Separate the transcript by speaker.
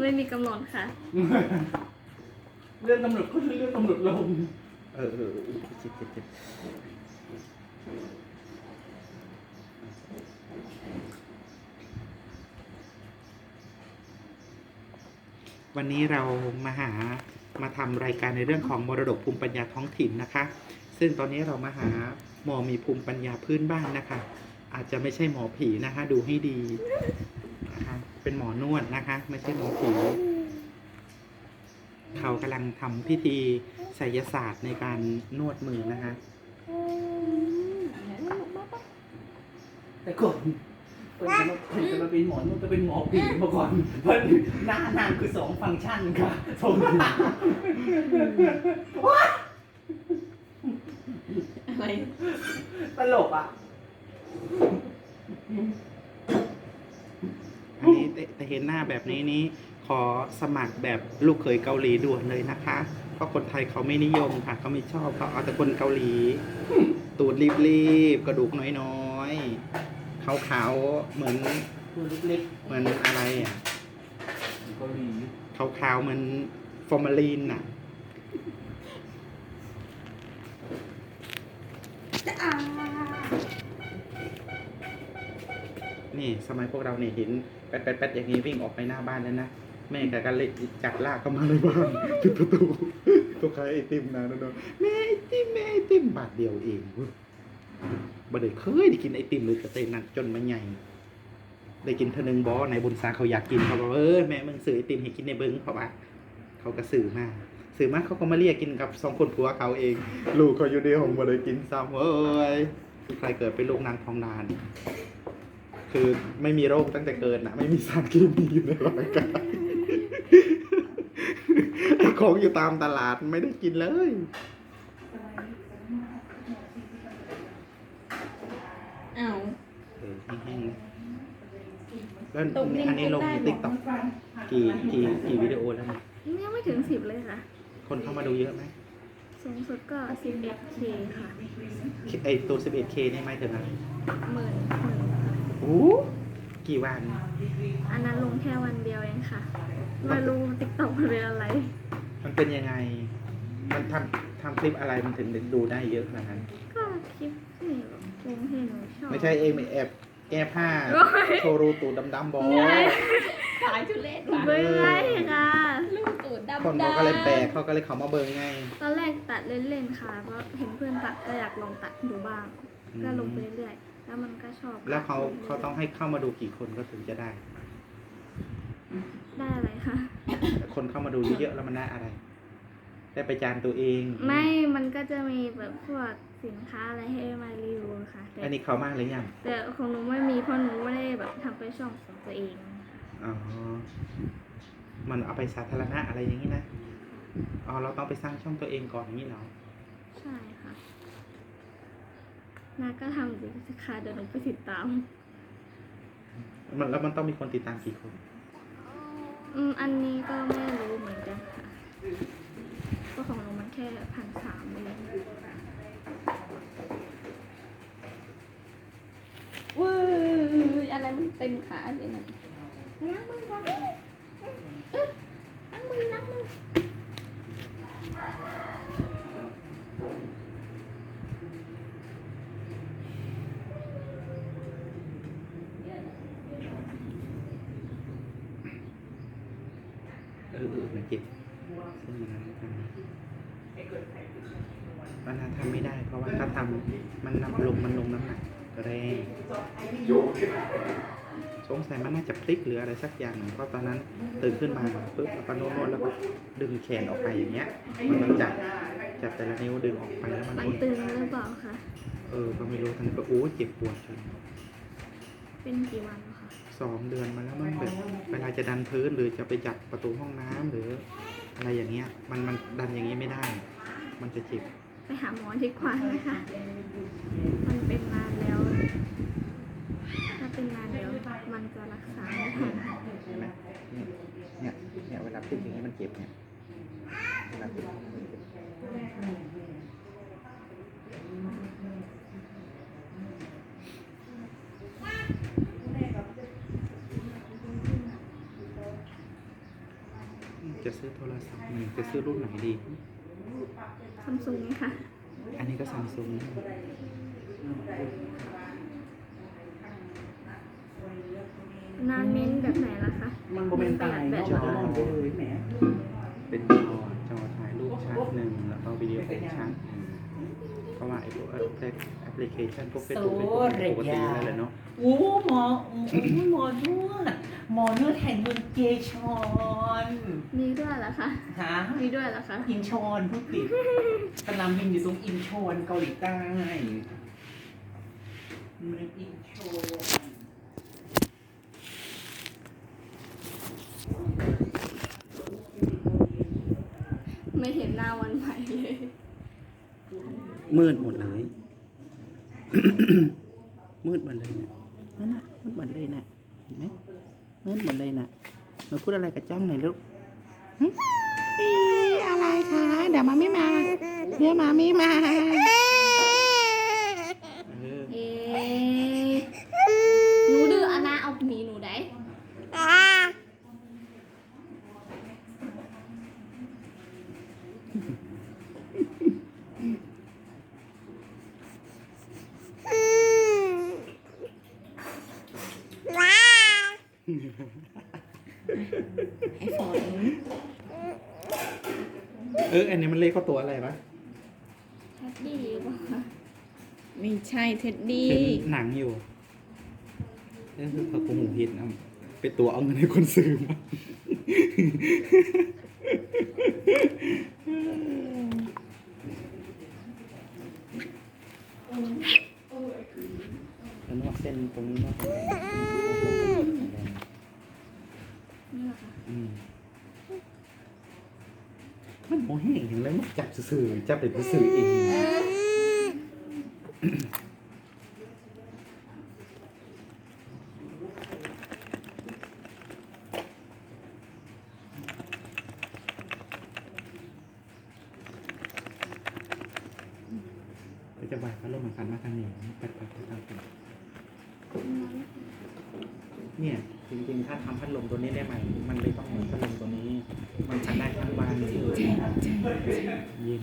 Speaker 1: ไม่มีกำหนดค่ะ
Speaker 2: เลื่อนกำหนดขึ้นเลื่อนกำหนดลง
Speaker 3: เออเออเออจิตจิตจิตวันนี้เรามาหามาทำรายการในเรื่องของมรดกภูมิปัญญาท้องถิ่นนะคะ ซึ่งตอนนี้เรามาหาหมอมีภูมิปัญญาพื้นบ้านนะคะ อาจจะไม่ใช่หมอผีนะคะ ดูให้ดีนะคะ เป็นหมอนวดนะคะ ไม่ใช่หมอผีเขากำลังทำพิธีไสยศาสตร์ในการนวดมือนะคะ
Speaker 2: แต่ก่อนเพิ่นจะมาเพิ่นจะมาเป็นหมอนวดจะเป็นหมอผีมาก่อนเพิ่นหน้านางคือสองฟังก์ชันค่ะสองอย่าง
Speaker 1: อะไร
Speaker 2: ตลกอะ
Speaker 3: อันนี้แต่แต่เห็นหน้าแบบนี้นี้ ขอสมัครแบบลูกเขยเกาหลีด่วนเลยนะคะ เพราะคนไทยเขาไม่นิยมค่ะเขาไม่ชอบเขาเอาแต่คนเกาหลี ตูดรีบๆกระดูกน้อยๆขาวๆเหมือน
Speaker 2: ตัวเล็ก
Speaker 3: เหมือนอะไรอะ
Speaker 2: ๆเกาหลี
Speaker 3: ขาวๆเหมือนฟอร์มาลีนน่ะนี่ นี่สมัยพวกเราเนี่ยเห็นแป๊ดแป๊ดแป๊ดอย่างนี้วิ่งออกไปหน้าบ้านแล้วนะแม่แกก็เลยจัดลากเข้ามาในบ้านปิดประตูตัวขายไอติมนะน้องๆแม่ไอติมแม่ไอติมบาทเดียวเองบ่ได้เคยได้กินไอติมเลยกระเตนนั่นจนมาใหญ่ได้กินเทอนึงบอในบุญซาเขาอยากกินเขาบอกว่าเออแม่มึงซื้อไอติมให้กินในเบิ้งเพราะว่าเขาก็ซื้อมาซื้อมาเขาก็มาเรียกกินกับสองคนผัวเขาเอง ลูกเขาอยู่ในห้องมาเลยกินซ้ำเอ้ยใครเกิดเป็นลูกนางทองนาน คือไม่มีโรคตั้งแต่เกิดนะไม่มีสารเคมีอยู่ในร่างกายไอ้ของอยู่ตามตลาดไม่ได้กินเลย
Speaker 1: อ้าว
Speaker 3: เออแห้งๆนะแล้ว
Speaker 1: ตกลิงก์
Speaker 3: อันนี้ลง
Speaker 1: ได้
Speaker 3: ติ๊กต็อกกี่กี่กี่วิดีโอแล้วนะ
Speaker 1: ยังไม่ถึงสิบเลยค่ะ
Speaker 3: คนเข้ามาดูเยอะไหม
Speaker 1: สูงสุดก็ 11k ค่ะ
Speaker 3: ไอตัว 11K นี่ไม่ถึงอะไร
Speaker 1: หมื่นหมื่นค่ะ
Speaker 3: โอ้ กี่วัน
Speaker 1: อันนั้นลงแค่วันเดียวเองค่ะไม่รู้ติ๊กต็อกมันเป็นอะไร
Speaker 3: มันเป็นยังไง มันทำทำคลิปอะไรมันถึงดูได้เยอะขนาดนั้น
Speaker 1: ก็คลิปนี่แบบลงให้หนูชอบ
Speaker 3: ไม่ใช่เองไปแอบแก้ผ้า
Speaker 1: โอ้ย
Speaker 3: โชว์รูตูดดำๆบอ
Speaker 4: ขายทุเรศว่ะ
Speaker 1: ไม่ใช่ค่ะ
Speaker 4: ลูกตูดดำ
Speaker 3: คนเขาก็เลยแปลกเขาก็เลยเขามาเบิงไง
Speaker 1: ตอนแรกตัดเล่นๆค่ะ เพราะเห็นเพื่อนตัดก็อยากลองตัดดูบ้าง
Speaker 3: อืม
Speaker 1: ก็ลงไปเรื่อยๆ แล้วมันก็ชอบ
Speaker 3: แล้วเขาเขาต้องให้เข้ามาดูกี่คนก็ถึงจะได้
Speaker 1: ได้อะไรคะ
Speaker 3: คนเข้ามาดูเยอะๆแล้วมันได้อะไร ได้ไปจานตัวเอง
Speaker 1: ไม่มันก็จะมีแบบพวกสินค้าอะไรให้มารีวิวค่ะแต่
Speaker 3: อันนี้เขามากเลยยัง
Speaker 1: แต่ของหนูไม่มีเพราะหนูไม่ได้แบบทำเป็นช่องของตัวเอง
Speaker 3: อ๋อมันเอาไปสาธารณะอะไรอย่างนี้นะอ๋อเราต้องไปสร้างช่องตัวเองก่อนอย่างนี้เหรอ
Speaker 1: ใช่ค่ะ นาก็ทำดีสิคะเดี๋ยวหนูไปติดตาม
Speaker 3: มันแล้วมันต้องมีคนติดตามกี่คน
Speaker 1: อืมอันนี้ก็ไม่รู้เหมือนกันค่ะก็ของหนูมันแค่พันสามเอง
Speaker 4: เว้ยอะไรมันเต็มขาเลยนะล้างมือก่อนเอ๊ะล้างมือล้างมือ
Speaker 3: ออเออมันเจ็บซึ่งมันทำมันทำไม่ได้ เพราะว่าถ้าทำมันนับลงมันลงน้ำหนักแรงสงสัยมันน่าจะพลิกหรืออะไรสักอย่างหนึ่งเพราะตอนนั้นตื่นขึ้นมาปุ๊บแล้วก็นวดๆแล้วก็ดึงแขนออกไปอย่างเงี้ย มันมันจับจับแต่ละนิ้วดึงออกไปแล้วมัน
Speaker 1: มัน
Speaker 3: โดน
Speaker 1: ตึงหรือเปล่าคะ
Speaker 3: เออก็ไม่รู้ทันก็โอ้เจ็บปวดจน
Speaker 1: เป็นกี่วันแล้วคะ
Speaker 3: สองเดือนมาแล้วมันแบบเวลาจะดันพื้นหรือจะไปจับประตูห้องน้ำหรืออะไรอย่างเงี้ย มันมันดันอย่างนี้ไม่ได้ มันจะเจ็บ
Speaker 1: ไปหาหมอดีกว่านะคะมันเป็นนานแล้ว ถ้าเป็นนานเดี๋ยวมันจะรักษาไม่ทัน
Speaker 3: เห็นไหมเนี่ยเนี่ยเนี่ยเวลาพลิกอย่างนี้มันเจ็บเนี่ยเวลาพลิกมันเจ็บ จะ ซื้อโทรศัพท์หนึ่งจะซื้อรุ่นไหนดี
Speaker 1: ซัมซุงไงคะ
Speaker 3: อันนี้ก็ซัมซุง
Speaker 1: นาเน้นแบบไหนล่ะคะ
Speaker 2: มันโมเมนตายเนาะมันจะนอนไปเลยแหม
Speaker 3: เป็นจอจอถ่ายรูปชาร์จหนึ่งแล้วก็วิดีโอชาร์จหนึ่ง เพราะว่าไอ้พวกแอปพลิเคชันพวกเฟซบุ๊กเฟซบุ๊กปกติแล้วแหละเนาะ
Speaker 2: โอ้หมอโอ้หมอนวดหมอนวดแห่งเมืองเกชอน
Speaker 1: มีด้วยเหรอคะ
Speaker 2: ฮะ
Speaker 1: มีด้วยเหรอคะ
Speaker 2: อินชอนพูดผิดสนามบินอยู่ตรงอินชอนเกาหลีใต้เมืองอินชอน
Speaker 1: ไม่เห็นหน้าวันใหม่เลย
Speaker 3: มืดหมดเลย มืดหมดเลยเนี่ยนั่นน่ะมืดหมดเลยน่ะเห็นไหมมืดหมดเลยน่ะมาพูดอะไรกับจ้องหน่อยลูกหึเอ๊ะอะไรคะเดี๋ยวมาไม่มาเดี๋ยวมาไม่มาเออ
Speaker 1: เอ๊ะหนูดื้ออานาเอาหมีหนูได้
Speaker 4: ไอ้ฝน
Speaker 3: เอออันนี้มันเลขเข้าตัวอะไรปะ
Speaker 1: แท็ดดี้ป่ะคะ
Speaker 4: ไม่ใช่เท็ดดี้
Speaker 3: เห็นหนังอยู่เออคือพอกูหูเห็นเอาเป็นตัวเอาเงินให้คนซื้อมาแล้วนวดเส้นตรงนี้นวดตรงนี้
Speaker 1: นี่เหรอคะ
Speaker 3: อืม มันโมแห้งเห็นเลยมันจับสื่อๆจับเด็กสื่อเองก็จะบ่ายพัดลมเหมือนกันมาทางนี้ปัดปัดปัดปัดปัดเนี่ยจริงๆ ถ้าทำพัดลมตัวนี้ได้ใหม่ มันเลยต้องเหมือนพัดลมตัวนี้ มันทำได้ทั้งบานเลย เย็น